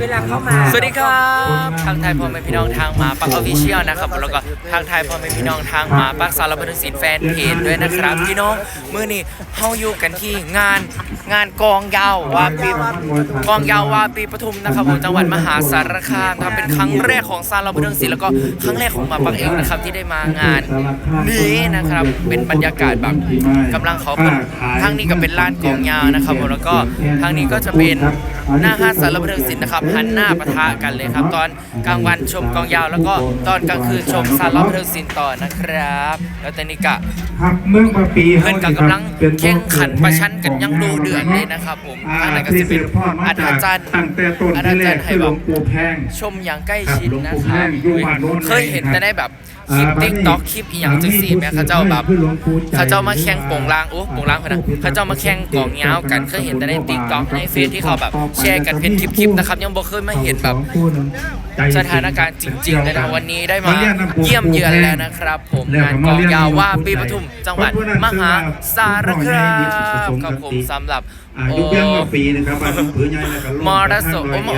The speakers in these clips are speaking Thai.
เวลาเข้ามาสวัสดีครับทางไทยพ่อแม่พี่น้องทางหมาปักออฟฟิเชียลนะครับแล้วก็ทางไทยพ่อแม่พี่น้องทางหมาปักสารบันเทิงศิลป์แฟนเพจด้วยนะครับพี่น้องมื้อนี้เฮาอยู่กันที่งานงานกองยาววาปีกองยาววาปีปทุมนะครับผมจังหวัดมหาสารคามนะครับเป็นครั้งแรกของสารบันเทิงศิลป์แล้วก็ครั้งแรกของหมาปักเองนะครับที่ได้มางานนี้นะครับเป็นบรรยากาศแบบกำลังเขาเปิดทางนี้ก็เป็นลานกองยาวนะครับผมแล้วก็ทางนี้ก็จะเป็น หน้าห้างสารบันเทิงศิลป์นะครับหันหน้าปะทะกันเลยครับ ตอนกลางวันชมกองยาว แล้วก็ตอนกลางคืนชมสารบันเทิงศิลป์ต่อนะครับ แล้วตอนนี้ก็ครับเมืองปะปีเพื่อนกับกำลัง แข่งขันประชันกันอยังดูเดือดเลยนะครับผมอ่าอันนั้นก็จะเป็นอาจารย์ตั้งแต่ต้นอาที่แรจารกย์ให้คือหแบลวบงปู่แพงชมอย่างใกล้ครับชิดหลวงนะปู่คแพรับงอยู่บ้านโน้นเคยเห็นแต่ได้แบบคลิปอ่าติ๊กต็อกคลิปอีหยังจังสี่แม่เขาเจ้าแบบคือหลวงปู่ใจเขาเจ้ามาแข่งโป่งลางโอ้โป่งลางคนนะเขาเจ้ามาแข่งกองยาวกันเคยเห็นแต่ในติ๊กต็อกในเฟซที่เขาแบบแชร์กันเป็นคลิปๆนะครับยังบ่เคยมาเห็นแบบ สถานการณ์จริงๆเลยนะวันนี้ได้มาเยี่ยมเยือนแล้วนะครับ ผมงานกองยาวว่าปีปทุมจังหวัดมหาสารคามครับผมสำหรับอ่าโอ้ยุคเบี้ยงว่าปีนะครับบ้านผือใหญ่แล้วก็มรสพโอ้โห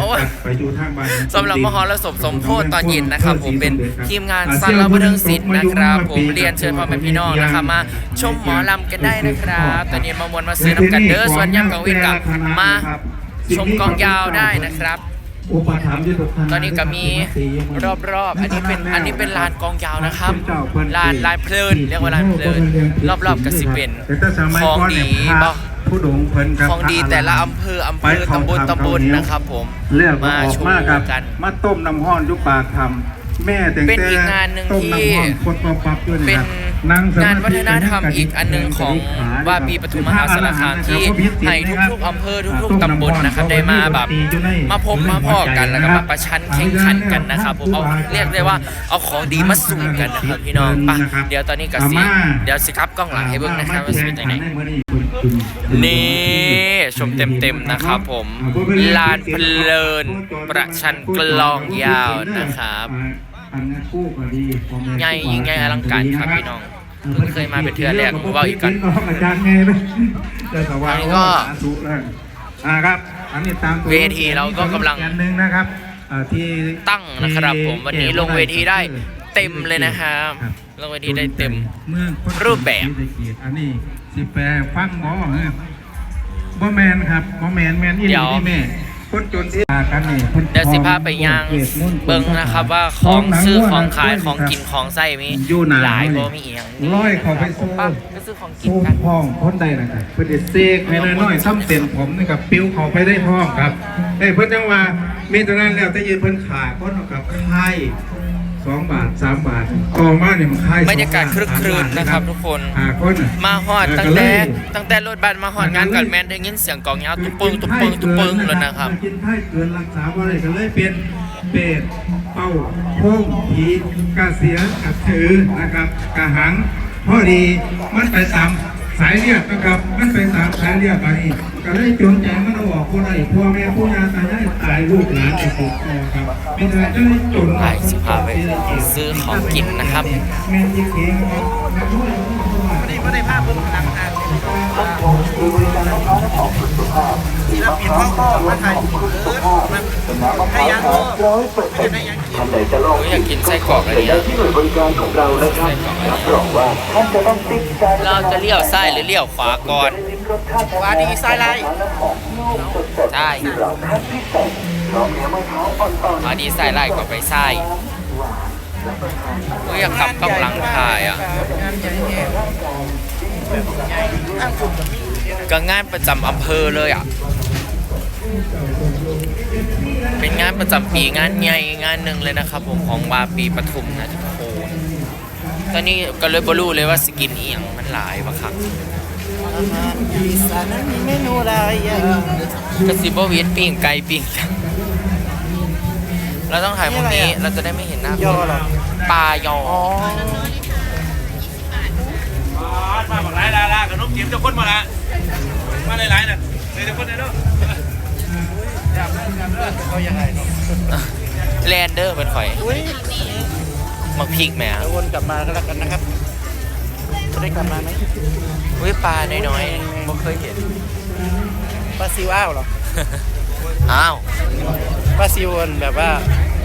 ไปอยู่ทางบ้านสำหรับมหรสพสมโพธิตอนเย็นนะครับ ผมเป็นทีมงานสารบันเทิงศิลป์นะครับ ผมเรียนเชิญพ่อแม่พี่น้องนะครับมาชมหมอลำกันได้นะครับตอนนี้มามวลมาซื้อน้ำกันเด้อส่วนย่ำกลางวินกับมาชมกองยาวได้นะครับ อุปถัมภ์ที่ทุกท่าตอนนี้ก็มีรอบๆอันนี้เป็นอันนี้เป็นลานกองยาวนะครับลานลานเพลินเรียกว่าลานเพลิน รอบๆก็สิเป็นของดีบ่ผู้ดงเพิ่นครับของดีแต่ละอำเภออำเภอตำบลตำบลนะครับ ผมเลือกมามาโชโชว์มากับกันมาต้มน้ำห้อนอยุปากทำ แม่แต่งเป็นแต่อีกงานหนึ่งต้มที่น้ำห้อนคนปรับปรับด้วยเป็นนะครับนั่งสมธิงานวัฒนธรรมอีกอันหนึ่งของว่าปีปทุมมหาสารคามที่ให้ทุกๆอำเภอทุกๆตำบลนะครับได้มาแบบมาพบมาพอกันแล้วก็มาประชันแข่งขันกันนะครับผมเอาเรียกได้ว่าเอาของดีมาสู่กันนะครับพี่น้องไปะเดี๋ยวตอนนี้ก็สิเดี๋ยวสิครับกล้องหลังให้เบิ่งนะครับว่าสิเป็นยังไงนี่ชมเต็มๆนะครับผมลานเพลินประชันกลองยาวนะครับ ใหญ่ยิ่งใหญ่อลังการครับพี่น้องเพิ่งเคยมาเป็นเทือแรกผมว่าอีกกันอาจารย์ไงนะแต่สว่าอันนี้ก็สาธุแล้วอ่าครับอันนี้ตามตัวเวทีเราก็กำลังอันหนึงนะครับอ่าที่ตั้งนะครับผมวันนี้ลงเวทีได้เต็มเลยนะครับครับลงเวทีได้เต็มเมืองคนรูปแบบอันนี้สิแปลฟังหมอเออบ่แมนครับบ่แมนแมนอีหเดี๋ลียวนี่แม่ คนจนที่มากันนี่พิ่นเดี๋ยวสิพาไปย่างเบิ้งนะครับว่าของซื้อของขายของกินของใส่มีอยู่หนาหลายบ่มีเอียงร้อยเข้าไปสู้ปั๊บก็ซื้อของกินสู้กันพ้องคนใดนะครับเพิ่นได้เสกให้น้อยๆซ้ำเต็มผมนี่กับปิ้วเข้าไปได้พ้องครับเอ้ยเพิ่นจังว่ามีเท่านั้นแล้วแต่ยืนเพิ่นขาคนเอากับไข่ สองบาทสามบาทต่อมาเนี่ยมันไข่บรรยากาศครึกครื้นนะครับทุกคนหาคนมาฮอดตั้งแต่ตั้งแต่รถบัสมาฮอดงานก่อนแมนได้ยินเสียงกลองยาวตุ้มปึ้งตุ้มปึ้งตุ้มปึ้งแล้วนะครับกินไผ่เกินรักษาบ่ได้ก็เลยเป็นเป็ดเป้าโพงผีกระเสียกระถือนะครับกระหังพอดีมันไปตาม สายเรียกนะครับ มันไปตามสายเรียกไปก็เลยจนใจมันเอาออกคนใดพ่อแม่ผู้ยาตายได้ตายลูกหลานไปถูกคอครับเป็นอะไรก็เลยจนไปสิพาไปซื้อของกินนะครับ แม่ยิ่งเองครับนี่ไม่ได้ภาพเพิ่งกำลังอ่านศิลปินห้องก็มาถ่ายเออมันให้ยังก็ไม่ได้ยังกินผมอยากกินไส้กรอกอะไรเงี้ยที่หน่วยบริการของเรานะครับรับรองว่าท่านจะต้องติดใจเราจะเลี้ยวซ้ายหรือเลี้ยวขวาก่อนลิ้มรสชาติว่าดีไซน์ไรและหอมนุ่มสดๆใช่ที่เราคัดพิเศษพร้อมเนื้อมะพร้าวอ่อนๆมาดีซ้ายไล่ก็ไปซ้าย เฮ้ยอยากขับกำลังถ่ายอะงานใหญ่แห่อ้างฝุ่นกับมีก็งานประจำอำเภอเลยอะ เป็นงานประจำปีงานใหญ่งานหนึ่งเลยนะครับผมของวาปีปทุมนะทุกคนตอนนี้ก็เลยบรู้เลยว่าสกินเอียงมันหลายปะครับอาหารอีสานนั้นมีเมนูอะไรอะกระซิบว่าเวียนปิ้งไก่ปิ้งจัง เราต้องถ่ายพวกนี้เราจะได้ไม่เห็นหน้าคนยอเหรอ ปลายออ๋อ มาบอกหลายลาลากับน้องเจียมเจ้าคนมาละมาหลายๆน่ะเลยเจ้าคนเลยเนาะเขายังไงเนาะแลนเดอร์เป็นข่อยอุ้ยมักพริกแหมเดี๋ยววนกลับมาก็แล้วกันนะครับ จะได้กลับมาไหมอุ้ยปลาน้อยๆไม่เคยเห็น ปลาซิวอ้าวเหรอ อ้าว ปลาซิวอันแบบว่า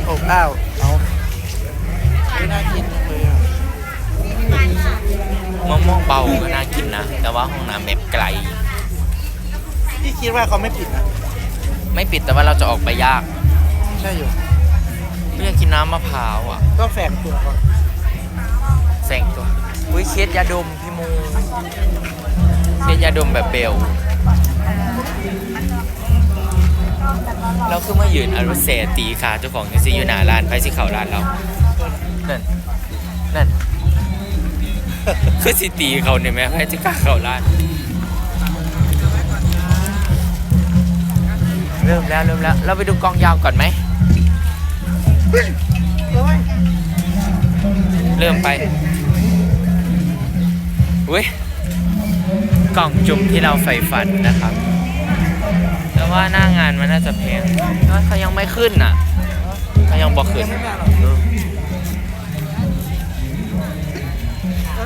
อบอ้าวเอาไม่น่ากินเลยอะมะม่วงเบาก็น่ากินนะ แต่ว่าห้องน้ำแบบไกล พี่คิดว่าเขาไม่ปิดนะ ไม่ปิดแต่ว่าเราจะออกไปยากใช่อยู่ไม่อยากกินน้ำมะพร้าวอะก็แฝงตัวก่อนแซงตัวอุ้ยเคสยาดมพี่มูเคสยาดมแบบเบล เราคือมายืนอารเซตีขาเจ้าของยังซีอยู่หน้าร้านไปสิเขาร้านเรานั่นนั่นคือสิตีเขาเนี่ยไหมให้สิกล้าเขาร้านเริ่มแล้วเริ่มแล้วเราไปดูกองยาวก่อนไหมเริ่มไปอุ้ยกล่องจุ่มที่เราใฝ่ฝันนะครับแต่ ว่าหน้างานมันน่าจะแพงเอ้ยเขายังไม่ขึ้นอะเขายังบอกขึ้นไม่มาหรอกเออ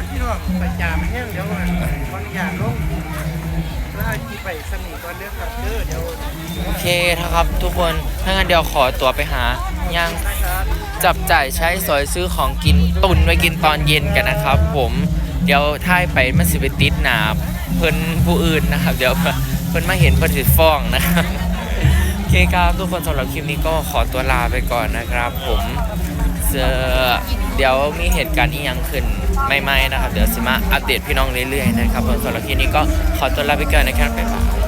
พี่น้อไปจามแห้งเดี๋ยวก่อนขออนุญาตลงแล้วจีไปสนิทก่อนเด้อครับเด้อเดี๋ยวโอเคครับทุกคนถ้างั้นเดี๋ยวขอตัวไปหาย่างจับจ่ายใช้สอยซื้อของกินตุนไว้กินตอนเย็นกันนะครับ ผมเดี๋ยวท้ายไปมันสิไปติดหนาเพิ่นผู้อื่นนะครับ เดี๋ยว เพิ่นมาเห็นเพิ่นถือฟ้องนะครับโอเคครับทุกคนสำหรับคลิปนี้ก็ขอตัวลาไปก่อนนะครับ ผมเอ่อเดี๋ยวมีเหตุการณ์อียังขึ้นไม่ๆนะครับ เดี๋ยวสิมาอัปเดตพี่น้องเรื่อยๆนะครับผมสำหรับคลิปนี้ก็ขอตัวลาไปก่อนนะครับบ๊ายบาย